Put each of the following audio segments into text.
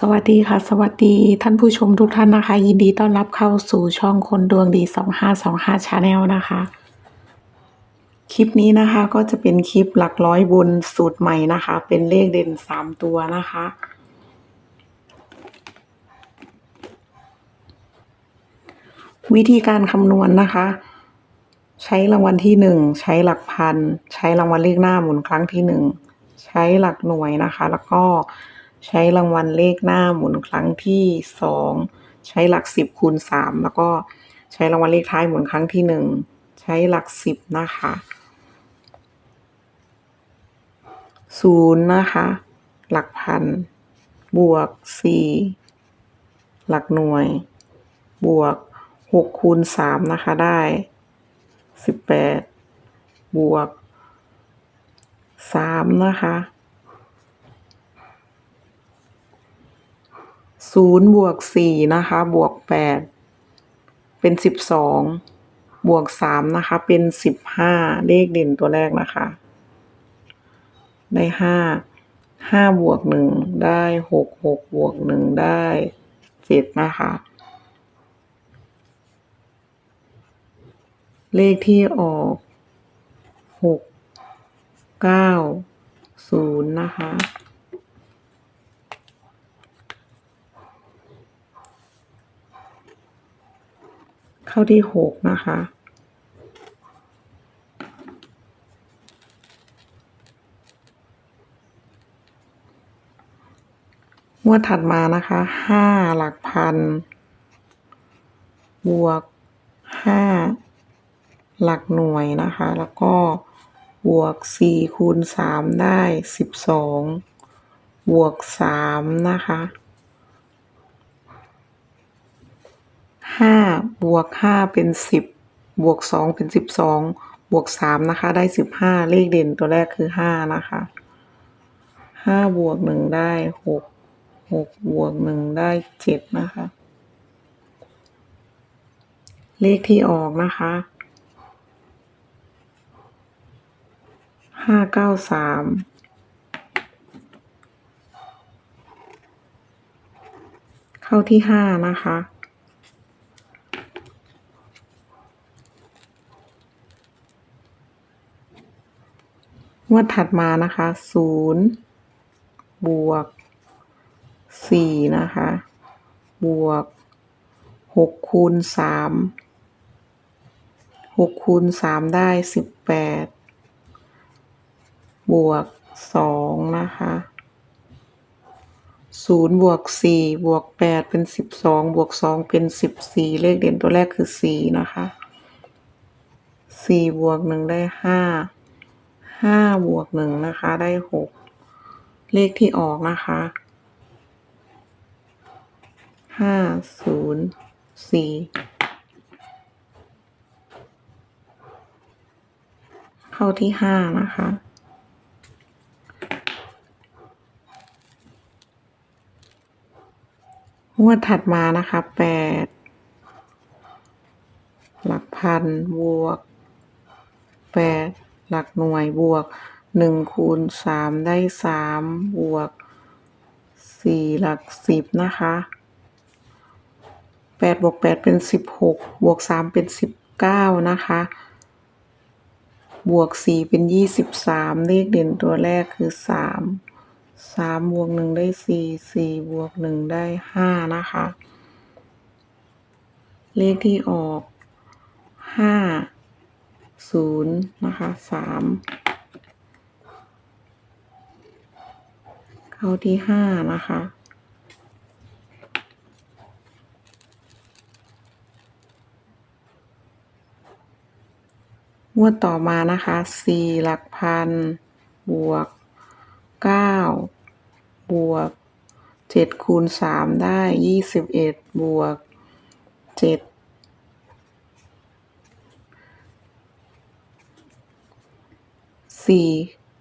สวัสดีค่ะ สวัสดีท่านผู้ชมทุกท่านนะคะ ยินดีต้อนรับเข้าสู่ช่องคนดวงดี 2525 Channel นะคะ คลิปนี้นะคะก็จะเป็นคลิปหลักร้อยบนสูตรใหม่นะคะ เป็นเลขเด่น 3 ตัวนะคะ วิธีการคำนวณนะคะ ใช้รางวัลที่หนึ่งใช้หลักพัน ใช้รางวัลเลขหน้าหมุนครั้งที่หนึ่งใช้หลักหน่วยนะคะ แล้วก็ ใช้รางวัลเลขหน้าหมุนครั้งที่สองใช้หลักสิบคูณสามแล้วก็ใช้รางวัลเลขท้ายหมุนครั้งที่หนึ่งใช้หลักสิบนะคะศูนย์นะคะ หลักพัน บวกสี่หลักหน่วย บวกหกคูณสามนะคะได้สิบแปดบวกสามนะคะ ศูนย์บวกสี่นะคะ บวกแปดเป็นสิบสองบวกสามนะคะ เป็นสิบห้าเลขเด่นตัวแรกนะคะ ได้ห้าห้าบวกหนึ่งได้หกหกบวกหนึ่งได้เจ็ดนะคะ เลขที่ออกหกเก้าศูนย์นะคะ เข้าที่หกนะคะ งวดถัดมานะคะห้าหลักพัน บวกห้าหลักหน่วยนะคะ แล้วก็บวกสี่คูณสามได้สิบสองบวกสามนะคะ ห้าบวกห้าเป็นสิบบวกสองเป็นสิบสองบวกสามนะคะ ได้สิบห้าเลขเด่นตัวแรกคือห้านะคะห้าบวกหนึ่งได้หกหกบวกหนึ่งได้เจ็ดนะคะ เลขที่ออกนะคะห้าเก้าสามเข้าที่ห้านะคะ งวดถัดมานะคะศูนย์บวกสี่นะคะ บวกหกคูณสามหกคูณสามได้สิบแปดบวกสองนะคะศูนย์บวกสี่บวกแปดเป็นสิบสองบวกสองเป็นสิบสี่เลขเด่นตัวแรกคือสี่นะคะสี่บวกหนึ่งได้ห้า ห้าบวกหนึ่งนะคะได้หกเลขที่ออกนะคะห้าศูนย์สี่เข้าที่ห้านะคะงวดถัดมานะคะแปดหลักพันบวกแปด หลักหน่วยบวกหนึ่งคูณสามได้สามบวกสี่หลักสิบนะคะแปดบวกแปดเป็นสิบหกบวกสามเป็นสิบเก้านะคะ บวกสี่เป็นยี่สิบสามเลขเด่นตัวแรกคือสามสามบวกหนึ่งได้สี่สี่บวกหนึ่งได้ห้านะคะ เลขที่ออกห้า ศูนย์นะคะสามเข้าที่ห้านะคะงวดต่อมานะคะสี่หลักพัน บวกเก้าบวกเจ็ดคูณสามได้ยี่สิบเอ็ดบวกเจ็ด สี่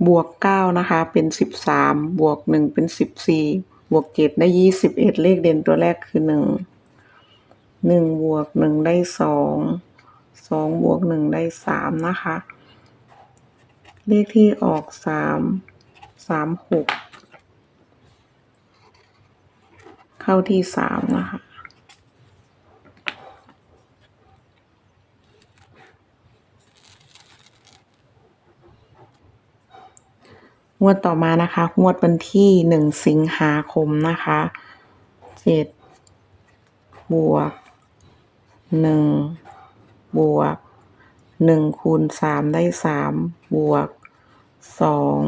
บวกเก้านะคะเป็นสิบสามบวกหนึ่งเป็นสิบสี่บวกเจ็ดได้ยี่สิบเอ็ดเลขเด่นตัวแรกคือหนึ่งหนึ่งบวกหนึ่งได้สองสองบวกหนึ่งได้สามนะคะ เลขที่ออกสามสามหกเข้าที่สามนะคะ งวดต่อมานะคะ งวดวันที่หนึ่งสิงหาคมนะคะเจ็ดบวกหนึ่งบวกหนึ่งคูณสามได้สามบวกสอง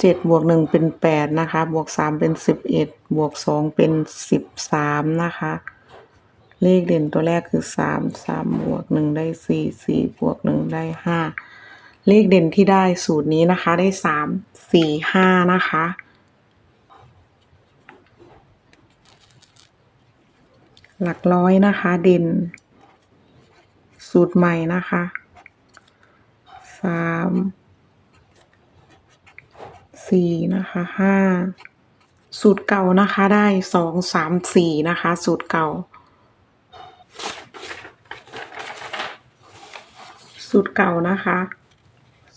เจ็ดบวกหนึ่งเป็นแปดนะคะ บวกสามเป็นสิบเอ็ดบวกสองเป็นสิบสามนะคะ เลขเด่นตัวแรกคือสามสามบวกหนึ่งได้สี่สี่บวกหนึ่งได้ห้า เลขเด่นที่ได้สูตรนี้นะคะได้สามสี่ห้านะคะ หลักร้อยนะคะเด่น สูตรใหม่นะคะสามสี่นะคะห้าสูตรเก่านะคะได้สองสามสี่นะคะ สูตรเก่า สูตรเก่านะคะ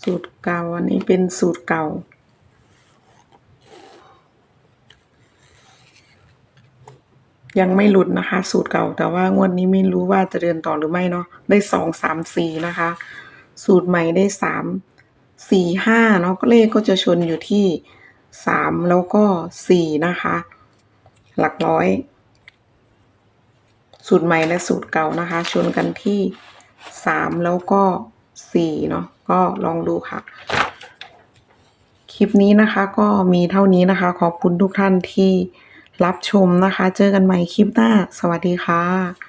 สูตรเก่าอันนี้เป็นสูตรเก่า ยังไม่หลุดนะคะ สูตรเก่า แต่ว่างวดนี้ไม่รู้ว่าจะเดินต่อหรือไม่เนาะได้สองสามสี่นะคะ สูตรใหม่ได้สามสี่ห้าเนาะก็เลขก็จะชนอยู่ที่สามแล้วก็สี่นะคะ หลักร้อย สูตรใหม่และสูตรเก่านะคะ ชนกันที่สามแล้วก็สี่เนาะ ก็ลองดูค่ะ คลิปนี้นะคะก็มีเท่านี้นะคะ ขอบคุณทุกท่านที่รับชมนะคะ เจอกันใหม่คลิปหน้า สวัสดีค่ะ